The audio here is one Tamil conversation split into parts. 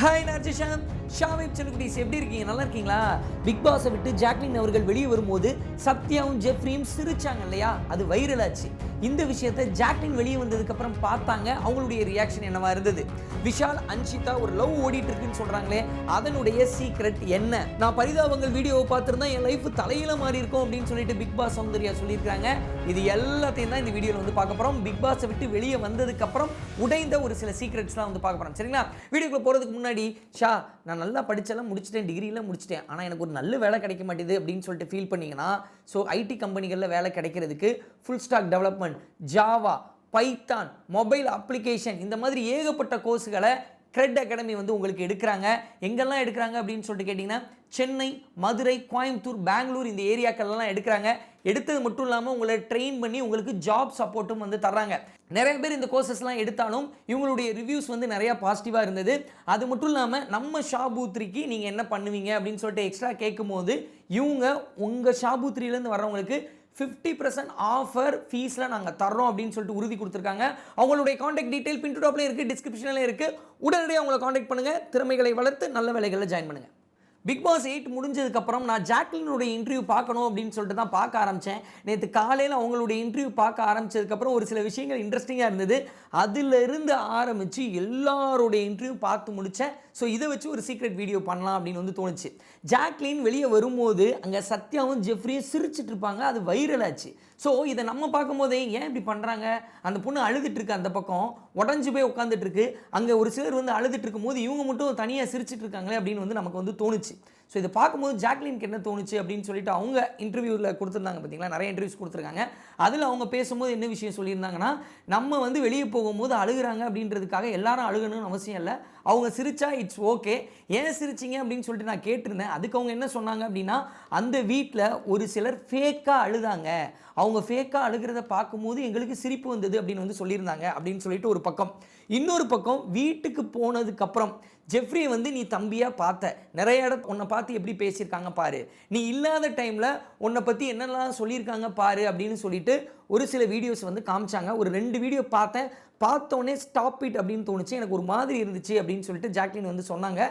ஹாய் நார்ஜிஷாம் ஷாவிப் செலுக்குடிஸ் எப்படி இருக்கீங்க? நல்லா இருக்கீங்களா? பிக் பாஸை விட்டு ஜாக்லின் அவர்கள் வெளியே வரும்போது சத்யாவும் ஜெஃப்ரியும் சிரிச்சாங்க இல்லையா? அது வைரலாச்சு. இந்த விஷயத்தை ஜாக்லின் வெளியே வந்ததுக்கு அப்புறம் பார்த்தாங்க. அவங்களுடைய ரியாக்ஷன் என்னவா இருந்தது? விஷால் அன்ஷிதா ஒரு லவ் ஓடிட்டு இருக்குன்னு சொல்றாங்களே அதனுடைய சீக்ரெட் என்ன? நான் பரிதாபங்கள் வீடியோவை பார்த்துருந்தா என் லைஃப் தலையில மாறி இருக்கும் அப்படின்னு சொல்லிட்டு பிக் பாஸ் சௌந்தர்யா சொல்லியிருக்காங்க இது எல்லாத்தையும் தான் இந்த வீடியோவில் வந்து பார்க்க போறோம். பிக் பாஸை விட்டு வெளியே வந்ததுக்கு அப்புறம் உடைந்த ஒரு சில சீக்ரெட்ஸ்லாம் வந்து பார்க்க போறோம். சரிங்களா? வீடியோக்குள்ள போறதுக்கு முன்னாடி ஷா நான் நல்லா படிச்செல்லாம் முடிச்சிட்டேன் டிகிரிலாம் முடிச்சிட்டேன். ஆனால் எனக்கு ஒரு நல்ல வேலை கிடைக்க மாட்டேது அப்படின்னு சொல்லிட்டு ஃபீல் பண்ணிங்கன்னா ஸோ ஐடி கம்பெனிகளில் வேலை கிடைக்கிறதுக்கு full stack development Java Python mobile application இந்த மாதிரி ஏகப்பட்ட கோர்ஸுகளை கிரெட் அகாடமி வந்து உங்களுக்கு எடுக்கிறாங்க. எங்கெல்லாம் எடுக்கிறாங்க அப்படின்னு சொல்லிட்டு கேட்டிங்கன்னா சென்னை மதுரை கோயம்புத்தூர் பெங்களூர் இந்த ஏரியாக்கள்லாம் எடுக்கிறாங்க. எடுத்தது மட்டும் இல்லாமல் உங்களை ட்ரெயின் பண்ணி உங்களுக்கு ஜாப் சப்போர்ட்டும் வந்து தர்றாங்க. நிறைய பேர் இந்த கோர்சஸ்லாம் எடுத்தாலும் இவங்களுடைய ரிவ்யூஸ் வந்து நிறையா பாசிட்டிவாக இருந்தது. அது மட்டும் இல்லாமல் நம்ம ஷாபூத்ரிக்கு நீங்கள் என்ன பண்ணுவீங்க அப்படின்னு சொல்லிட்டு எக்ஸ்ட்ரா கேட்கும்போது இவங்க உங்கள் ஷாபூத்ரியிலேருந்து வர்றவங்களுக்கு ஃபிஃப்டி பர்சன்ட் ஆஃபர் ஃபீஸில் நாங்கள் தரோம் அப்படின்னு சொல்லிட்டு உறுதி கொடுத்துருக்காங்க. அவங்களுடைய காண்டாக்ட் டீட்டெயில் பின் டாப்லேயே இருக்குது டிஸ்கிரிப்ஷனில் இருக்குது உடனடியாக அவங்களை காண்டாக்ட் பண்ணுங்கள் திறமைகளை வளர்த்து நல்ல வேலைகளில் ஜாயின் பண்ணுங்கள் பிக் பாஸ் எயிட் முடிஞ்சதுக்கப்புறம் நான் ஜாக்லினுடைய இன்டர்வியூ பார்க்கணும் அப்படின்னு சொல்லிட்டு தான் பார்க்க ஆரம்பித்தேன் நேற்று காலையில் அவங்களுடைய இன்டர்வியூ பார்க்க ஆரம்பிச்சதுக்கப்புறம் ஒரு சில விஷயங்கள் இன்ட்ரெஸ்டிங்காக இருந்தது. அதிலிருந்து ஆரம்பித்து எல்லாருடைய இன்டர்வியூ பார்த்து முடித்தேன் ஸோ இதை வச்சு ஒரு சீக்ரெட் வீடியோ பண்ணலாம் அப்படின்னு வந்து தோணுச்சு. ஜாக்லின் வெளியே வரும்போது அங்கே சத்யாவும் ஜெஃப்ரியும் சிரிச்சிட்டு இருப்பாங்க. அது வைரல் ஆச்சு. ஸோ இதை நம்ம பார்க்கும்போதே ஏன் இப்படி பண்ணுறாங்க அந்த பொண்ணு அழுதுட்டு இருக்கு அந்த பக்கம். உடஞ்சி போய் உட்காந்துட்டு இருக்கு. அங்கே ஒரு சிலர் வந்து அழுதுட்டு இருக்கும்போது இவங்க மட்டும் தனியாக சிரிச்சிட்டு இருக்காங்களே அப்படின்னு வந்து நமக்கு வந்து தோணுச்சு. ஸோ இதை பார்க்கும்போது ஜாக்லினுக்கு என்ன தோணுச்சு அப்படின்னு சொல்லிட்டு அவங்க இன்டர்வியூவில் கொடுத்துருந்தாங்க பார்த்தீங்களா நிறைய இன்டர்வியூஸ் கொடுத்துருக்காங்க. அதில் அவங்க பேசும்போது என்ன விஷயம் சொல்லியிருந்தாங்கன்னா நம்ம வந்து வெளியே போகும்போது அழுகுறாங்க அப்படின்றதுக்காக எல்லாரும் அழுகணும்னு அவசியம் இல்லை. அவங்க சிரிச்சா இட்ஸ் ஓகே ஏன் சிரிச்சிங்க? அப்படின்னு சொல்லிட்டு நான் கேட்டிருந்தேன். அதுக்கு அவங்க என்ன சொன்னாங்க அப்படின்னா அந்த வீட்டில் ஒரு சிலர் ஃபேக்காக அழுதாங்க. அவங்க ஃபேக்காக அழுகிறத பார்க்கும்போது எங்களுக்கு சிரிப்பு வந்தது அப்படின்னு வந்து சொல்லியிருந்தாங்க அப்படின்னு சொல்லிட்டு ஒரு பக்கம். இன்னொரு பக்கம் வீட்டுக்கு போனதுக்கப்புறம் ஜெஃப்ரி வந்து நீ தம்பியாக பார்த்த. நிறைய இடம் உன்னை பார்த்து எப்படி பேசியிருக்காங்க பாரு. நீ இல்லாத டைமில் உன்னை பற்றி என்னெல்லாம் சொல்லியிருக்காங்க பாரு அப்படின்னு சொல்லிட்டு ஒரு சில வீடியோஸ் வந்து காமிச்சாங்க. ஒரு ரெண்டு வீடியோ பார்த்தேன். பார்த்தோன்னே ஸ்டாப் இட் அப்படின்னு தோணுச்சு. எனக்கு ஒரு மாதிரி இருந்துச்சு அப்படின்னு சொல்லிட்டு ஜாக்லின் வந்து சொன்னாங்க.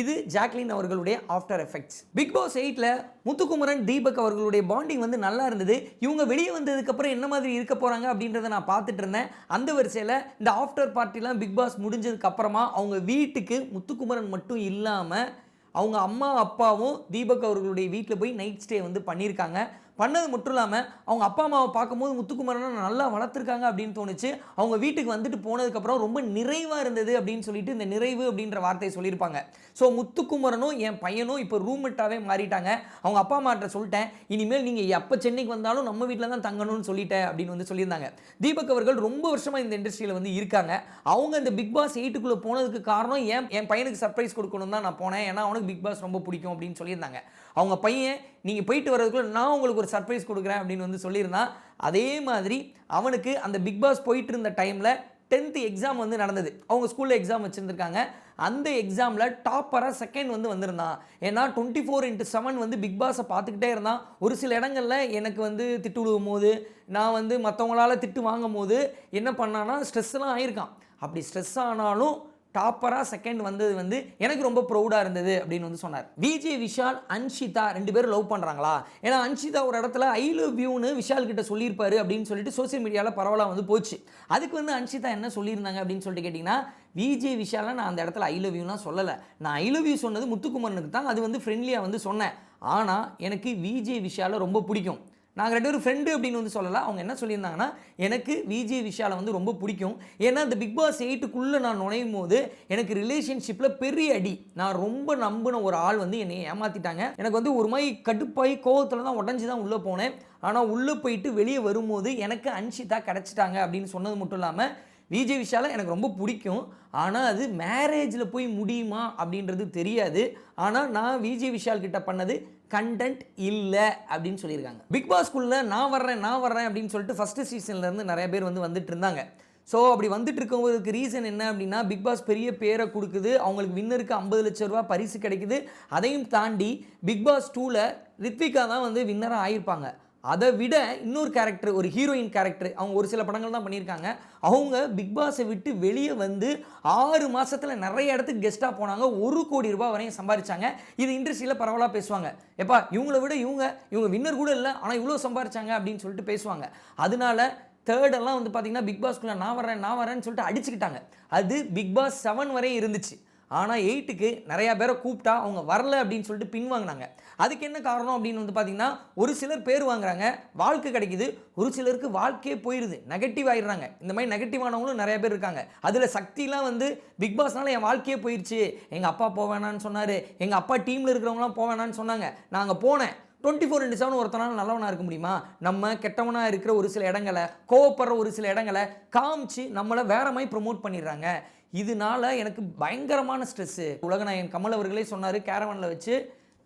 இது ஜாக்லின் அவர்களுடைய ஆஃப்டர் எஃபெக்ட்ஸ் பிக் பாஸ் எயிட்டில் முத்துக்குமரன் தீபக் அவர்களுடைய பாண்டிங் வந்து நல்லா இருந்தது. இவங்க வெளியே வந்ததுக்கப்புறம் என்ன மாதிரி இருக்க போகிறாங்க அப்படின்றத நான் பார்த்துட்டு இருந்தேன். அந்த வரிசையில் இந்த ஆஃப்டர் பார்ட்டிலாம் பிக் பாஸ் முடிஞ்சதுக்கப்புறமா அவங்க வீட்டுக்கு முத்துக்குமரன் மட்டும் இல்லாமல் அவங்க அம்மா அப்பாவும் தீபக் அவர்களுடைய வீட்டில் போய் நைட் ஸ்டே வந்து பண்ணியிருக்காங்க. பண்ணது மட்டும் இல்லாமல் அவங்க அப்பா அம்மாவை பார்க்கும்போது முத்துக்குமரனை நல்லா வளர்த்துருக்காங்க அப்படின்னு தோணுச்சு. அவங்க வீட்டுக்கு வந்துட்டு போனதுக்கப்புறம் ரொம்ப நிறைவாக இருந்தது அப்படின்னு சொல்லிட்டு இந்த நிறைவு அப்படின்ற வார்த்தையை சொல்லியிருப்பாங்க. ஸோ முத்துக்குமரனும் என் பையனும் இப்போ ரூம்மேட்டாகவே மாறிட்டாங்க. அவங்க அப்பா அம்மாட்ட சொல்லிட்டேன் இனிமேல் நீங்கள் எப்போ சென்னைக்கு வந்தாலும் நம்ம வீட்டில் தான் தங்கணும்னு சொல்லிட்டேன் அப்படின்னு வந்து சொல்லியிருந்தாங்க. தீபக் அவர்கள் ரொம்ப வருஷமாக இந்த இண்டஸ்ட்ரியில் வந்து இருக்காங்க. அவங்க இந்த பிக் பாஸ் எயிட்டுக்குள்ளே போனதுக்கு காரணம் ஏன் என் பையனுக்கு சர்ப்ரைஸ் கொடுக்கணும் தான் நான் போனேன். ஏன்னா அவனுக்கு பிக் பாஸ் ரொம்ப பிடிக்கும் அப்படின்னு சொல்லியிருந்தாங்க. அவங்க பையன் நீங்கள் போயிட்டு வர்றதுக்குள்ளே நான் உங்களுக்கு ஒரு சர்ப்ரைஸ் கொடுக்குறேன் அப்படின்னு வந்து சொல்லியிருந்தான் அதே மாதிரி அவனுக்கு அந்த பிக் பாஸ் போயிட்டு இருந்த டைமில் டென்த்து எக்ஸாம் வந்து நடந்தது. அவங்க ஸ்கூலில் எக்ஸாம் வச்சுருந்துருக்காங்க. அந்த எக்ஸாமில் டாப்பராக செகண்ட் வந்து வந்திருந்தான். ஏன்னா டுவெண்ட்டி ஃபோர் இன்ட்டு செவன் வந்து பிக் பாஸை பார்த்துக்கிட்டே இருந்தான். ஒரு சில இடங்களில் எனக்கு வந்து திட்டு விழுவும் போது நான் வந்து மற்றவங்களால் திட்டு வாங்கும் போது என்ன பண்ணான்னா ஸ்ட்ரெஸ்லாம் ஆயிருக்கான். அப்படி ஸ்ட்ரெஸ் ஆனாலும் டாப்பராக செகண்ட் வந்தது வந்து எனக்கு ரொம்ப ப்ரௌடாக இருந்தது அப்படின்னு வந்து சொன்னார். விஜய் விஷால் அன்ஷிதா ரெண்டு பேரும் லவ் பண்ணுறாங்களா ஏன்னா அன்ஷிதா ஒரு இடத்துல ஐ லவ் யூன்னு விஷால் கிட்ட சொல்லியிருப்பாரு அப்படின்னு சொல்லிட்டு சோசியல் மீடியாவில் பரவலாக வந்து போச்சு. அதுக்கு வந்து அன்ஷிதா என்ன சொல்லியிருந்தாங்க அப்படின்னு சொல்லிட்டு கேட்டிங்கன்னா விஜய் விஷாலை நான் அந்த இடத்துல ஐ லவ் யூலாம் சொல்லலை. நான் ஐ லவ் யூ சொன்னது முத்துக்குமரனுக்கு தான் அது வந்து ஃப்ரெண்ட்லியாக வந்து சொன்னேன். ஆனால் எனக்கு விஜய் விஷாலை ரொம்ப பிடிக்கும். நாங்கள் ரெண்டு பேரும் ஃப்ரெண்டு அப்படின்னு வந்து சொல்லலை அவங்க என்ன சொல்லியிருந்தாங்கன்னா எனக்கு விஜய் விஷாலை வந்து ரொம்ப பிடிக்கும். ஏன்னா இந்த பிக் பாஸ் எயிட்டுக்குள்ளே நான் நுழையும் போது எனக்கு ரிலேஷன்ஷிப்பில் பெரிய அடி. நான் ரொம்ப நம்பின ஒரு ஆள் வந்து என்னை ஏமாற்றிட்டாங்க எனக்கு வந்து ஒரு மாதிரி கடுப்பாய் கோவத்தில் தான் உடஞ்சி தான் உள்ளே போனேன். ஆனால் உள்ளே போயிட்டு வெளியே வரும்போது எனக்கு அன்ஷிதா கிடச்சிட்டாங்க அப்படின்னு சொன்னது மட்டும் இல்லாமல் விஜய் விஷாலை எனக்கு ரொம்ப பிடிக்கும். ஆனால் அது மேரேஜில் போய் முடியுமா அப்படின்றது தெரியாது. ஆனால் நான் விஜய் விஷால் கிட்ட பண்ணது கண்டென்ட் இல்லை அப்படின்னு சொல்லியிருக்காங்க. பிக் பாஸ்குள்ளே நான் வர்றேன் நான் வர்றேன் அப்படின்னு சொல்லிட்டு ஃபஸ்ட்டு சீசன்லேருந்து நிறைய பேர் வந்து வந்துட்டு இருந்தாங்க. ஸோ அப்படி வந்துட்டு இருக்கவங்களுக்கு ரீசன் என்ன அப்படின்னா பிக் பாஸ் பெரிய பேரை கொடுக்குது. அவங்களுக்கு வின்னருக்கு ஐம்பது லட்ச ரூபா பரிசு கிடைக்குது. அதையும் தாண்டி பிக் பாஸ் டூவில் ரித்விகா தான் வந்து வின்னராக ஆயிருப்பாங்க. அதை விட இன்னொரு கேரக்டர் ஒரு ஹீரோயின் கேரக்டர் அவங்க ஒரு சில படங்கள் தான் பண்ணியிருக்காங்க. அவங்க பிக் பாஸை விட்டு வெளியே வந்து ஆறு மாதத்தில் நிறைய இடத்துக்கு கெஸ்ட்டாக போனாங்க. ஒரு கோடி ரூபாய் வரையும் சம்பாரிச்சாங்க. இது இண்டஸ்ட்ரியில் பரவலாக பேசுவாங்க. எப்பா இவங்கள விட இவங்க இவங்க வின்னர் கூட இல்லை ஆனால் இவ்வளோ சம்பாரிச்சாங்க அப்படின்னு சொல்லிட்டு பேசுவாங்க. அதனால தேர்டெல்லாம் வந்து பார்த்தீங்கன்னா பிக் பாஸ்க்குள்ளே நான் வரேன் நான் வரேன்னு சொல்லிட்டு அடிச்சுக்கிட்டாங்க. அது பிக் பாஸ் செவன் வரையும் இருந்துச்சு. ஆனால் எயிட்டுக்கு நிறையா பேரை கூப்பிட்டா அவங்க வரல அப்படின்னு சொல்லிட்டு பின்வாங்கினாங்க அதுக்கு என்ன காரணம் அப்படின்னு வந்து பார்த்தீங்கன்னா ஒரு சிலர் பேர் வாங்குறாங்க வாழ்க்கை கிடைக்குது ஒரு சிலருக்கு வாழ்க்கையே போயிடுது நெகட்டிவ் ஆயிடுறாங்க. இந்த மாதிரி நெகட்டிவ் ஆனவங்களும் நிறைய பேர் இருக்காங்க. அதில் சக்திலாம் வந்து பிக் பாஸ்னால என் வாழ்க்கையே போயிடுச்சு எங்கள் அப்பா போவேணான்னு சொன்னார் எங்கள் அப்பா டீமில் இருக்கிறவங்களாம் போவேணான்னு சொன்னாங்க. நான் அங்கே போனேன். டுவெண்ட்டி ஃபோர் இன்ட்டு செவன் ஒருத்தனால நல்லவனாக இருக்க முடியுமா? நம்ம கெட்டவனாக இருக்கிற ஒரு சில இடங்களை கோவப்படுற ஒரு சில இடங்களை காமிச்சு நம்மளை வேற மாதிரி ப்ரொமோட் பண்ணிடுறாங்க. இதனால எனக்கு பயங்கரமான ஸ்ட்ரெஸ்ஸு உலகநாயகன் கமல் அவர்களே சொன்னார் கேரவனில் வச்சு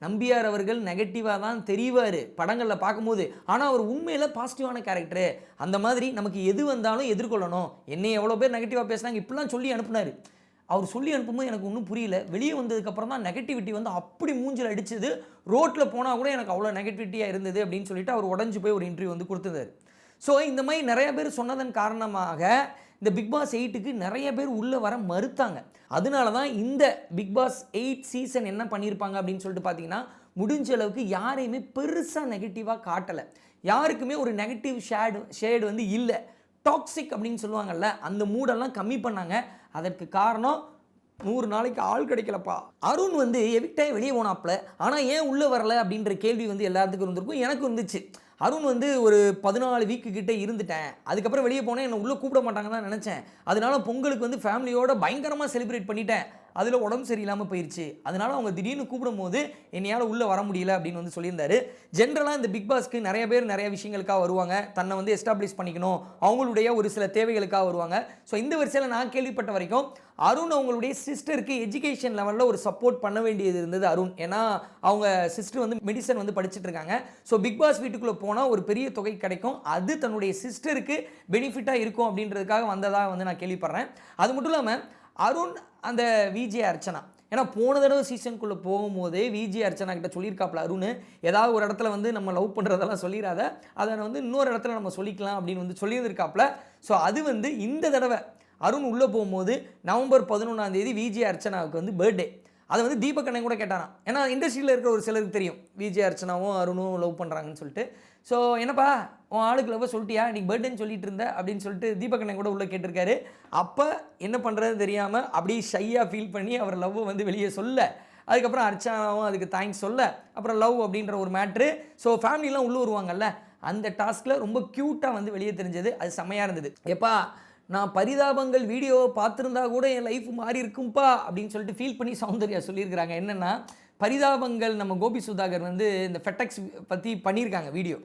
நம்பியார் அவர்கள் நெகட்டிவாக தான் தெரிவார் படங்களில் பார்க்கும்போது. ஆனால் அவர் உண்மையில் பாசிட்டிவான கேரக்டரு அந்த மாதிரி நமக்கு எது வந்தாலும் எதிர்கொள்ளணும். என்னை எவ்வளோ பேர் நெகட்டிவாக பேசுனாங்க இப்படிலாம் சொல்லி அனுப்புனார். அவர் சொல்லி அனுப்பும்போது எனக்கு ஒன்றும் புரியல. வெளியே வந்ததுக்கப்புறம் தான் நெகட்டிவிட்டி வந்து அப்படி மூஞ்சில் அடிச்சது. ரோட்டில் போனால் கூட எனக்கு அவ்வளோ நெகட்டிவிட்டியாக இருந்தது அப்படின்னு சொல்லிட்டு அவர் உடஞ்சி போய் ஒரு இன்டர்வியூ வந்து கொடுத்துருந்தார். ஸோ இந்த மாதிரி நிறைய பேர் சொன்னதன் காரணமாக இந்த பிக் பாஸ் எயிட்டுக்கு நிறைய பேர் உள்ளே வர மறுத்தாங்க. அதனால தான் இந்த பிக் பாஸ் எயிட் சீசன் என்ன பண்ணியிருப்பாங்க அப்படின்னு சொல்லிட்டு பார்த்தீங்கன்னா முடிஞ்ச அளவுக்கு யாரையுமே பெருசாக நெகட்டிவாக காட்டலை. யாருக்குமே ஒரு நெகட்டிவ் ஷேடு ஷேடு வந்து இல்லை. டாக்ஸிக் அப்படின்னு சொல்லுவாங்கல்ல அந்த மூடெல்லாம் கம்மி பண்ணாங்க. அதற்கு காரணம் நூறு நாளைக்கு ஆள் கிடைக்கலப்பா. அருண் வந்து எவிக்டாய் வெளியே போனாப்ல. ஆனால் ஏன் உள்ளே வரல அப்படின்ற கேள்வி வந்து எல்லாத்துக்கும் இருந்திருக்கும். எனக்கு இருந்துச்சு. அருண் வந்து ஒரு பதினாலு வீக்கு கிட்டே இருந்துட்டேன். அதுக்கப்புறம் வெளியே போனேன் என்னை உள்ளே கூப்பிட மாட்டாங்க தான் நினச்சேன். அதனால பொங்கலுக்கு வந்து ஃபேமிலியோட பயங்கரமாக செலிப்ரேட் பண்ணிட்டேன். அதில் உடம்பு சரியில்லாமல் போயிடுச்சு அதனால் அவங்க திடீர்னு கூப்பிடும்போது என்னையால் உள்ளே வர முடியல அப்படின்னு வந்து சொல்லியிருந்தாரு. ஜென்ரலாக இந்த பிக் பாஸ்க்கு நிறைய பேர் நிறைய விஷயங்களுக்காக வருவாங்க. தன்னை வந்து எஸ்டாப்ளிஷ் பண்ணிக்கணும். அவங்களுடைய ஒரு சில தேவைகளுக்காக வருவாங்க. ஸோ இந்த வரிசையில் நான் கேள்விப்பட்ட வரைக்கும் அருண் அவங்களுடைய சிஸ்டருக்கு எஜுகேஷன் லெவலில் ஒரு சப்போர்ட் பண்ண வேண்டியது இருந்தது அருண். ஏன்னா அவங்க சிஸ்டர் வந்து மெடிசன் வந்து படிச்சுட்டு இருக்காங்க. ஸோ பிக் பாஸ் வீட்டுக்குள்ளே போனால் ஒரு பெரிய தொகை கிடைக்கும். அது தன்னுடைய சிஸ்டருக்கு பெனிஃபிட்டாக இருக்கும் அப்படின்றதுக்காக வந்ததாக வந்து நான் கேள்விப்படுறேன். அது மட்டும் இல்லாமல் அருண் அந்த விஜே அர்ச்சனா. ஏன்னா போன தடவை சீசனுக்குள்ளே போகும்போதே விஜே அர்ச்சனா கிட்ட சொல்லியிருக்காப்ல அருண் ஏதாவது ஒரு இடத்துல வந்து நம்ம லவ் பண்ணுறதெல்லாம் சொல்லிடாத அதை வந்து இன்னொரு இடத்துல நம்ம சொல்லிக்கலாம் அப்படின்னு வந்து சொல்லியிருந்திருக்காப்ல ஸோ அது வந்து இந்த தடவை அருண் உள்ளே போகும்போது நவம்பர் பதினொன்றாம் தேதி விஜே அர்ச்சனாவுக்கு வந்து பர்த்டே அதை வந்து தீபக் அண்ணன் கூட கேட்டாராம். ஏன்னா இண்டஸ்ட்ரியில் இருக்கிற ஒரு சிலருக்கு தெரியும். விஜய் அர்ச்சனாவும் அருணும் லவ் பண்ணுறாங்கன்னு சொல்லிட்டு. ஸோ என்னப்பா உன் ஆளுக்கு லவ் சொல்லிட்டியா? இன்றைக்கி பர்த்டேன்னு சொல்லிட்டு இருந்த அப்படின்னு சொல்லிட்டு தீபக் கூட உள்ளே கேட்டிருக்காரு. அப்போ என்ன பண்ணுறது தெரியாமல் அப்படியே ஷையாக ஃபீல் பண்ணி அவர் லவ்வை வந்து வெளியே சொல்ல. அதுக்கப்புறம் அர்ச்சனாவும் அதுக்கு தேங்க்ஸ் சொல்ல. அப்புறம் லவ் அப்படின்ற ஒரு மேட்ரு ஸோ ஃபேமிலிலாம் உள்ளே வருவாங்கல்ல அந்த டாஸ்கில் ரொம்ப க்யூட்டாக வந்து வெளியே தெரிஞ்சது. அது செம்மையாக இருந்தது. எப்பா நான் பரிதாபங்கள் வீடியோவை பார்த்துருந்தா கூட என் லைஃப் மாறி இருக்கும்பா அப்படின்னு சொல்லிட்டு ஃபீல் பண்ணி சௌந்தர்யா சொல்லியிருக்கிறாங்க. என்னென்னா பரிதாபங்கள் நம்ம கோபி சுதாகர் வந்து இந்த ஃபெட்டக்ஸ் பற்றி பண்ணியிருக்காங்க வீடியோ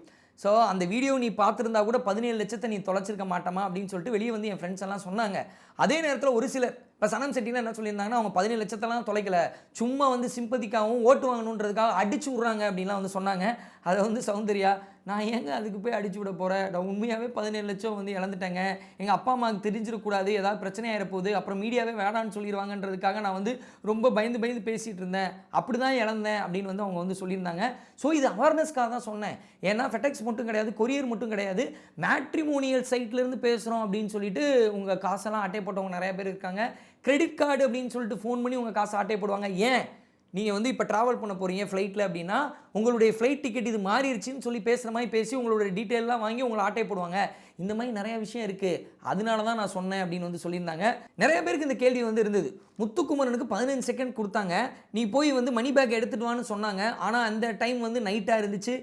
ஸோ அந்த வீடியோ நீ பார்த்துருந்தா கூட பதினேழு லட்சத்தை நீ தொலைச்சிருக்க மாட்டோமா அப்படின்னு சொல்லிட்டு வெளியே வந்து என் ஃப்ரெண்ட்ஸ் எல்லாம் சொன்னாங்க. அதே நேரத்தில் ஒரு சிலர் இப்போ சனம் செட்டினா என்ன சொல்லியிருந்தாங்கன்னா அவங்க பதினேழு லட்சத்தெல்லாம் தொலைக்கல. சும்மா வந்து சிம்பதிக்காகவும் ஓட்டு வாங்கணுன்றதுக்காக அடிச்சு விட்றாங்க அப்படின்லாம் வந்து சொன்னாங்க. அதை வந்து சௌந்தர்யா நான் ஏங்க அதுக்கு போய் அடிச்சு விட போகிறேன் நான் உண்மையாகவே பதினேழு லட்சம் வந்து இழந்துட்டேங்க. எங்கள் அப்பா அம்மாவுக்கு தெரிஞ்சிடக்கூடாது. ஏதாவது பிரச்சனை போகுது அப்புறம் மீடியாவே வேணான்னு சொல்லிடுவாங்கன்றதுக்காக நான் வந்து ரொம்ப பயந்து பயந்து பேசிகிட்டு இருந்தேன். அப்படி தான் இழந்தேன் அப்படின்னு வந்து அவங்க வந்து சொல்லியிருந்தாங்க. ஸோ இது அவேர்னஸ்க்காக தான் சொன்னேன். ஏன்னா ஃபெட்டெக்ஸ் மட்டும் கிடையாது கொரியர் மட்டும் கிடையாது. மேட்ரிமோனியல் சைட்லேருந்து பேசுகிறோம் அப்படின்னு சொல்லிட்டு உங்கள் காசெல்லாம் அட்டை போட்டவங்க நிறைய பேர் இருக்காங்க. கிரெடிட் கார்டு அப்படின்னு சொல்லிட்டு ஃபோன் பண்ணி உங்கள் காசை அட்டை போடுவாங்க. ஏன்? நீங்கள் வந்து இப்போ ட்ராவல் பண்ண போகிறீங்க ஃப்ளைட்டில் அப்படின்னா உங்களுடைய ஃப்ளைட் டிக்கெட் இது மாறிடுச்சுன்னு சொல்லி பேசுகிற மாதிரி பேசி உங்களுடைய டீட்டெயிலெலாம் வாங்கி உங்களை ஆட்டை போடுவாங்க. இந்த மாதிரி நிறைய விஷயம் இருக்குது அதனால தான் நான் சொன்னேன் அப்படின்னு வந்து சொல்லியிருந்தாங்க. நிறைய பேருக்கு இந்த கேள்வி வந்து இருந்தது. முத்துக்குமரனுக்கு பதினஞ்சு செகண்ட் கொடுத்தாங்க. நீ போய் வந்து மணி பேக் எடுத்துட்டு வான்னு சொன்னாங்க. ஆனால் அந்த டைம் வந்து நைட்டாக இருந்துச்சு.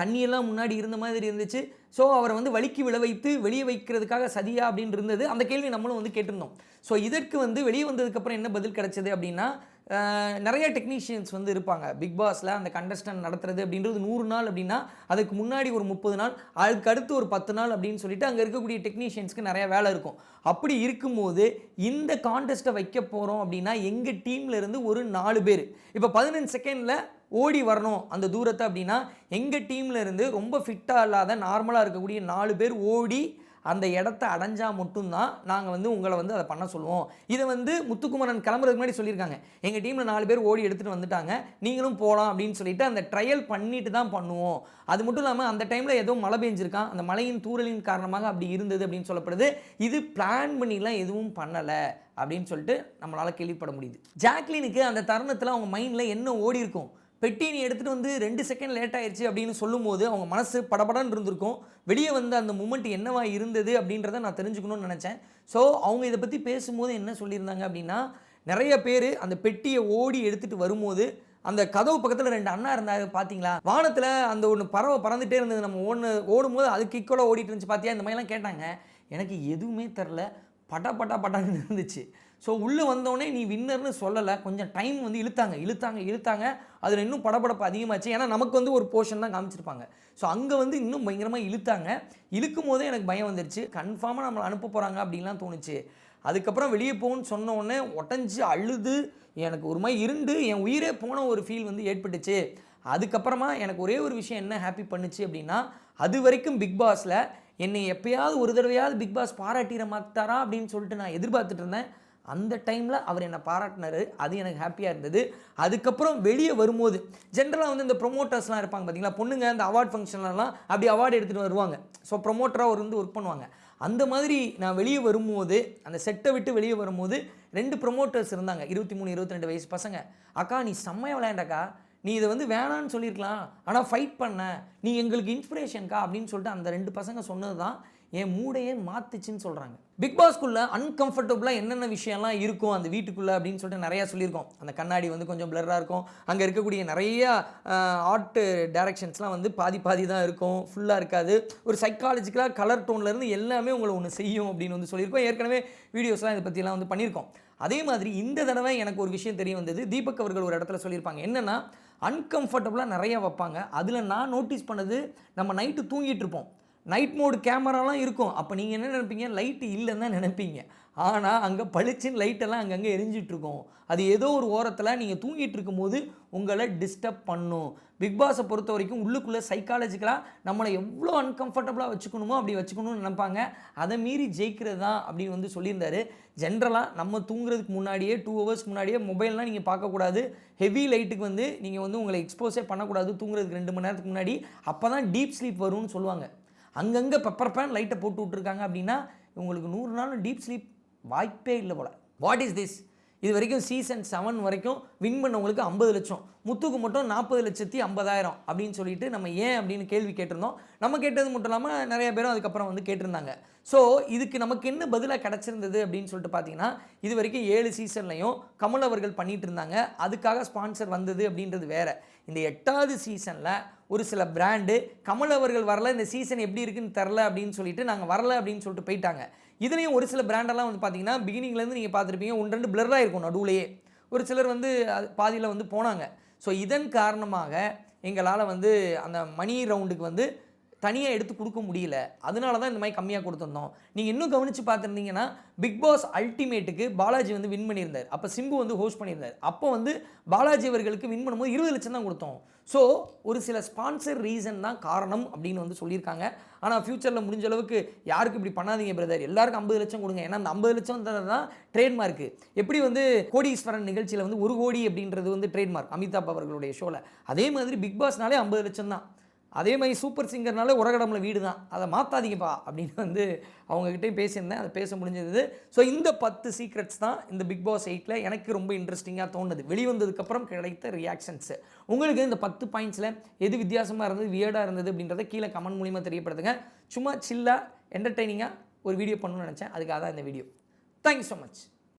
தண்ணியெல்லாம் முன்னாடி இருந்த மாதிரி இருந்துச்சு. ஸோ அவரை வந்து வலிக்கு விழ வைத்து வெளியே வைக்கிறதுக்காக சதியா அப்படின்னு இருந்தது. அந்த கேள்வி நம்மளும் வந்து கேட்டிருந்தோம். ஸோ இதற்கு வந்து வெளியே வந்ததுக்கப்புறம் என்ன பதில் கிடச்சது அப்படின்னா நிறைய டெக்னீஷியன்ஸ் வந்து இருப்பாங்க. பிக் பாஸில் அந்த கண்டஸ்டன்ட் நடத்துறது அப்படின்றது நூறு நாள் அப்படின்னா அதுக்கு முன்னாடி ஒரு முப்பது நாள் அதுக்கு அடுத்து ஒரு பத்து நாள் அப்படின்னு சொல்லிட்டு அங்கே இருக்கக்கூடிய டெக்னீஷியன்ஸ்க்கு நிறைய வேலை இருக்கும். அப்படி இருக்கும்போது இந்த காண்டெஸ்ட்டை வைக்க போகிறோம் அப்படின்னா எங்கள் டீம்ல இருந்து ஒரு நாலு பேர். இப்போ பதினஞ்சு செகண்டில் ஓடி வரணும் அந்த தூரத்தை அப்படின்னா எங்கள் டீம்லேருந்து ரொம்ப ஃபிட்டாக இல்லாத நார்மலாக இருக்கக்கூடிய நாலு பேர் ஓடி அந்த இடத்த அடைஞ்சால் மட்டும்தான் நாங்கள் வந்து உங்களை வந்து அதை பண்ண சொல்லுவோம். இதை வந்து முத்துக்குமரன் கிளம்புறதுக்கு முன்னாடி சொல்லியிருக்காங்க. எங்கள் டீமில் நாலு பேர் ஓடி எடுத்துகிட்டு வந்துட்டாங்க. நீங்களும் போகலாம் அப்படின்னு சொல்லிட்டு அந்த ட்ரையல் பண்ணிட்டு தான் பண்ணுவோம். அது மட்டும் இல்லாமல் அந்த டைமில் ஏதோ மழை பெஞ்சிருக்கான். அந்த மழையின் தூரலின் காரணமாக அப்படி இருந்தது அப்படின்னு சொல்லப்படுது. இது பிளான் பண்ணிலாம் எதுவும் பண்ணலை அப்படின்னு சொல்லிட்டு நம்மளால் கேள்விப்பட முடியுது. ஜாக்லினுக்கு அந்த தருணத்தில் அவங்க மைண்டில் என்ன ஓடி இருக்கும்? பெட்டி நீ எடுத்துகிட்டு வந்து ரெண்டு செகண்ட் லேட் ஆயிடுச்சு அப்படின்னு சொல்லும்போது அவங்க மனசு படபடன்னு இருந்திருக்கும். வெளியே வந்த அந்த மூமெண்ட் என்னவா இருந்தது அப்படின்றத நான் தெரிஞ்சுக்கணும்னு நினச்சேன். ஸோ அவங்க இதை பற்றி பேசும்போது என்ன சொல்லியிருந்தாங்க அப்படின்னா நிறைய பேர் அந்த பெட்டியை ஓடி எடுத்துகிட்டு வரும்போது அந்த கதவு பக்கத்தில் ரெண்டு அண்ணா இருந்தாங்க பார்த்தீங்களா வானத்தில் அந்த ஒன்று பறவை பறந்துகிட்டே இருந்தது. நம்ம ஓடு ஓடும்போது அதுக்கு ஈக்குவலாக ஓடிட்டு இருந்துச்சு பார்த்தியா இந்த மாதிரிலாம் கேட்டாங்க. எனக்கு எதுவுமே தெரில பட்டா பட்டா பட்டான்னு இருந்துச்சு. ஸோ உள்ளே வந்தோடனே நீ வின்னர்னு சொல்லலை. கொஞ்சம் டைம் வந்து இழுத்தாங்க இழுத்தாங்க இழுத்தாங்க. அதில் இன்னும் படபடப்பு அதிகமாச்சு. ஏன்னா நமக்கு வந்து ஒரு போர்ஷன் தான் காமிச்சிருப்பாங்க. ஸோ அங்கே வந்து இன்னும் பயங்கரமாக இழுத்தாங்க. இழுக்கும் போதே எனக்கு பயம் வந்துருச்சு. கன்ஃபார்மாக நம்மளை அனுப்ப போகிறாங்க அப்படின்லாம் தோணுச்சு. அதுக்கப்புறம் வெளியே போகணும்னு சொன்னோடனே ஒட்டஞ்சு உடஞ்சி அழுது. எனக்கு ஒரு மாதிரி இருண்டு. என் உயிரே போன ஒரு ஃபீல் வந்து ஏற்பட்டுச்சு. அதுக்கப்புறமா எனக்கு ஒரே ஒரு விஷயம் என்ன ஹாப்பி பண்ணுச்சு அப்படின்னா அது வரைக்கும் பிக் பாஸில் என்னை எப்பயாவது ஒரு தடவையாவது பிக் பாஸ் பாராட்டிட மாட்டாரா அப்படின்னு சொல்லிட்டு நான் எதிர்பார்த்துட்டு இருந்தேன். அந்த டைமில் அவர் என்னை பாராட்டினார். அது எனக்கு ஹாப்பியாக இருந்தது. அதுக்கப்புறம் வெளியே வரும்போது ஜென்ரலாக வந்து இந்த ப்ரொமோட்டர்ஸ்லாம் இருப்பாங்க பார்த்தீங்களா பொண்ணுங்க அந்த அவார்ட் ஃபங்க்ஷன்லலாம் அப்படி அவார்டு எடுத்துகிட்டு வருவாங்க. ஸோ ப்ரொமோட்டராக ஒரு வந்து ஒர்க் பண்ணுவாங்க. அந்த மாதிரி நான் வெளியே வரும்போது அந்த செட்டை விட்டு வெளியே வரும்போது ரெண்டு ப்ரொமோட்டர்ஸ் இருந்தாங்க. இருபத்தி மூணு இருபத்தி ரெண்டு வயசு பசங்க. அக்கா நீ செம்மையாக விளையாண்டக்கா. நீ இதை வந்து வேணான்னு சொல்லியிருக்கலாம் ஆனால் ஃபைட் பண்ண நீ எங்களுக்கு இன்ஸ்பிரேஷன்க்கா அப்படின்னு சொல்லிட்டு அந்த ரெண்டு பசங்க சொன்னது தான் என் மூடையே மாத்துச்சுன்னு சொல்கிறாங்க பிக் பாஸ்க்குள்ளே அன்கம்ஃபர்டபுளாக என்னென்ன விஷயம்லாம் இருக்கும் அந்த வீட்டுக்குள்ளே அப்படின்னு சொல்லிட்டு நிறையா சொல்லியிருக்கோம். அந்த கண்ணாடி வந்து கொஞ்சம் பிளராக இருக்கும். அங்கே இருக்கக்கூடிய நிறைய ஆர்ட் டைரக்ஷன்ஸ்லாம் வந்து பாதி பாதி தான் இருக்கும். ஃபுல்லாக இருக்காது. ஒரு சைக்காலஜிக்கலாக கலர் டோன்லேருந்து எல்லாமே உங்களை ஒன்று செய்யும் அப்படின்னு வந்து சொல்லியிருக்கோம். ஏற்கனவே வீடியோஸ்லாம் இதை பற்றிலாம் வந்து பண்ணியிருக்கோம். அதே மாதிரி இந்த தடவை எனக்கு ஒரு விஷயம் தெரிய வந்தது. தீபக் அவர்கள் ஒரு இடத்துல சொல்லியிருப்பாங்க. என்னென்னா அன்கம்ஃபர்டபுளாக நிறைய வைப்பாங்க. அதில் நான் நோட்டீஸ் பண்ணது நம்ம நைட்டு தூங்கிட்டு இருப்போம். நைட் மோடு கேமராலாம் இருக்கும். அப்போ நீங்கள் என்ன நினைப்பீங்க? லைட்டு இல்லைன்னு தான் நினைப்பீங்க. ஆனால் அங்கே பளிச்சுன்னு லைட்டெல்லாம் அங்கங்கே எரிஞ்சிட்ருக்கோம். அது ஏதோ ஒரு ஓரத்தில் நீங்கள் தூங்கிட்டு இருக்கும்போது உங்களை டிஸ்டர்ப் பண்ணும். பிக் பாஸை பொறுத்த வரைக்கும் உள்ளுக்குள்ளே சைக்காலஜிக்கலாக நம்மளை எவ்வளோ அன்கம்ஃபர்டபுளாக வச்சுக்கணுமோ அப்படி வச்சுக்கணும்னு நினைப்பாங்க. அதை மீறி ஜெயிக்கிறது தான் அப்படின்னு வந்து சொல்லியிருந்தாரு. ஜென்ரலாக நம்ம தூங்குறதுக்கு முன்னாடியே டூ ஹவர்ஸ்க்கு முன்னாடியே மொபைல்லாம் நீங்கள் பார்க்கக்கூடாது. ஹெவி லைட்டுக்கு வந்து நீங்கள் வந்து உங்களை எக்ஸ்போஸே பண்ணக்கூடாது தூங்குறதுக்கு ரெண்டு மணி நேரத்துக்கு முன்னாடி. அப்போ தான் டீப் ஸ்லீப் வரும்னு சொல்லுவாங்க. அங்கங்கே பெப்பர் பேன் லைட்டை போட்டு விட்ருக்காங்க அப்படின்னா உங்களுக்கு நூறு நாள் டீப் ஸ்லீப் வாய்ப்பே இல்லை போல். வாட் இஸ் திஸ் இது வரைக்கும் சீசன் செவன் வரைக்கும் வின் பண்ணவங்களுக்கு ஐம்பது லட்சம். முத்துக்கு மட்டும் நாற்பது லட்சத்தி ஐம்பதாயிரம் அப்படின்னு சொல்லிட்டு நம்ம ஏன் அப்படின்னு கேள்வி கேட்டிருந்தோம். நம்ம கேட்டது மட்டும் இல்லாமல் நிறைய பேரும் அதுக்கப்புறம் வந்து கேட்டிருந்தாங்க. ஸோ இதுக்கு நமக்கு என்ன பதிலாக கிடச்சிருந்தது அப்படின்னு சொல்லிட்டு பார்த்தீங்கன்னா இது வரைக்கும் ஏழு சீசன்லையும் கமல் அவர்கள் பண்ணிட்டு இருந்தாங்க. அதுக்காக ஸ்பான்சர் வந்தது அப்படின்றது வேற. இந்த எட்டாவது சீசனில் ஒரு சில பிராண்டு கமல் அவர்கள் வரல இந்த சீசன் எப்படி இருக்குன்னு தெரில அப்படின்னு சொல்லிட்டு நாங்கள் வரல அப்படின்னு சொல்லிட்டு போயிட்டாங்க. இதுலேயும் ஒரு சில பிராண்டெல்லாம் வந்து பார்த்தீங்கன்னா பிகினிங்லேருந்து நீங்கள் பார்த்துருப்பீங்க ஒன்று ரெண்டு பிளர்ராக இருக்கும் நடுவுலையே. ஒரு சிலர் வந்து பாதியில் வந்து போனாங்க. ஸோ இதன் காரணமாக எங்களால் வந்து அந்த மணி ரவுண்டுக்கு வந்து தனியாக எடுத்து கொடுக்க முடியல. அதனால தான் இந்த மாதிரி கம்மியாக கொடுத்துருந்தோம். நீங்கள் இன்னும் கவனித்து பார்த்துருந்தீங்கன்னா பிக் பாஸ் அல்டிமேட்டுக்கு பாலாஜி வந்து வின் பண்ணியிருந்தார். அப்போ சிம்பு வந்து ஹோஸ்ட் பண்ணியிருந்தார். அப்போ வந்து பாலாஜி அவர்களுக்கு வின் பண்ணும்போது இருபது லட்சம் தான் கொடுத்தோம். ஸோ ஒரு சில ஸ்பான்சர் ரீசன் தான் காரணம் அப்படின்னு வந்து சொல்லியிருக்காங்க. ஆனால் ஃப்யூச்சரில் முடிஞ்ச அளவுக்கு யாருக்கு இப்படி பண்ணாதீங்க பிரதர் எல்லாருக்கும் ஐம்பது லட்சம் கொடுங்க. ஏன்னா அந்த ஐம்பது லட்சம் தான் ட்ரேட்மார்க்கு எப்படி வந்து கோடீஸ்வரன் நிகழ்ச்சியில் வந்து ஒரு கோடி அப்படின்றது வந்து ட்ரேட்மார்க் அமிதாப் அவர்களுடைய ஷோவில் அதே மாதிரி பிக் பாஸ்னாலே ஐம்பது லட்சம் தான். அதே மாதிரி சூப்பர் சிங்கர்னாலே உரகடம்ல வீடு தான் அதை மாற்றாதீங்கப்பா அப்படின்னு வந்து அவங்கக்கிட்டேயும் பேசியிருந்தேன். அதை பேச முடிஞ்சது. ஸோ இந்த பத்து சீக்ரெட்ஸ் தான் இந்த பிக் பாஸ் எயிட்டில் எனக்கு ரொம்ப இன்ட்ரெஸ்டிங்காக தோணுது. வெளிவந்ததுக்கப்புறம் கிடைத்த ரியாக்ஷன்ஸு உங்களுக்கு இந்த பத்து பாயிண்ட்ஸில் எது வித்தியாசமாக இருந்தது வியர்டாக இருந்தது அப்படின்றத கீழே கமெண்ட் மூலிமா தெரியப்படுத்துங்க. சும்மா சில்லாக என்டர்டெய்னிங்காக ஒரு வீடியோ பண்ணணும்னு நினச்சேன். அதுக்காக தான் இந்த வீடியோ தேங்க்யூ ஸோ மச்